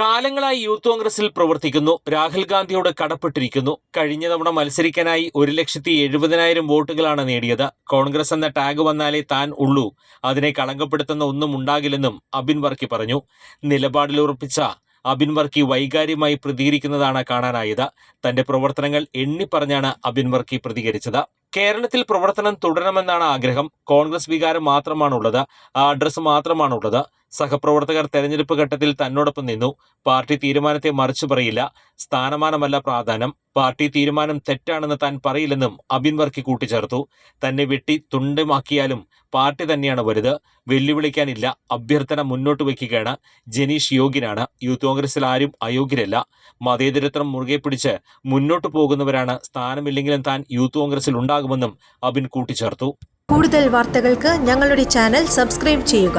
കാലങ്ങളായി യൂത്ത് കോൺഗ്രസിൽ പ്രവർത്തിക്കുന്നു. രാഹുൽ ഗാന്ധിയോട് കടപ്പെട്ടിരിക്കുന്നു. കഴിഞ്ഞ തവണ മത്സരിക്കാനായി ഒരു ലക്ഷത്തി എഴുപതിനായിരം വോട്ടുകളാണ് നേടിയത്. കോൺഗ്രസ് എന്ന ടാഗ് വന്നാലേ താൻ ഉള്ളൂ. അതിനെ കളങ്കപ്പെടുത്തുന്ന ഒന്നും ഉണ്ടാകില്ലെന്നും അബിൻ വർക്കി പറഞ്ഞു. നിലപാടിൽ ഉറപ്പിച്ച അബിൻ വർക്കി വൈകാര്യമായി പ്രതികരിക്കുന്നതാണ് കാണാനായത്. തന്റെ പ്രവർത്തനങ്ങൾ എണ്ണിപ്പറഞ്ഞാണ് അബിൻ വർക്കി പ്രതികരിച്ചത്. കേരളത്തിൽ പ്രവർത്തനം തുടരണമെന്നാണ് ആഗ്രഹം. കോൺഗ്രസ് വികാരം മാത്രമാണുള്ളത്. ആ അഡ്രസ്സ് മാത്രമാണുള്ളത്. സഹപ്രവർത്തകർ തെരഞ്ഞെടുപ്പ് ഘട്ടത്തിൽ തന്നോടൊപ്പം നിന്നു. പാർട്ടി തീരുമാനത്തെ മറിച്ചു പറയില്ല. സ്ഥാനമാനമല്ല പ്രാധാന്യം. പാർട്ടി തീരുമാനം തെറ്റാണെന്ന് താൻ പറയില്ലെന്നും അബിൻ വർക്കി കൂട്ടിച്ചേർത്തു. തന്നെ വെട്ടി തുണ്ടമാക്കിയാലും പാർട്ടി തന്നെയാണ് വലുത്. വെല്ലുവിളിക്കാനില്ല. അഭ്യർത്ഥന മുന്നോട്ട് വയ്ക്കുകയാണ്. ജനീഷ് യോഗ്യനാണ്. യൂത്ത് കോൺഗ്രസിൽ ആരും അയോഗ്യരല്ല. മതേതരത്വം മുറുകെ പിടിച്ച് മുന്നോട്ട് പോകുന്നവരാണ്. സ്ഥാനമില്ലെങ്കിലും താൻ യൂത്ത് കോൺഗ്രസിൽ ഉണ്ടാകുമെന്നും അബിൻ കൂട്ടിച്ചേർത്തു. കൂടുതൽ വാർത്തകൾക്ക് ഞങ്ങളുടെ ചാനൽ സബ്സ്ക്രൈബ് ചെയ്യുക.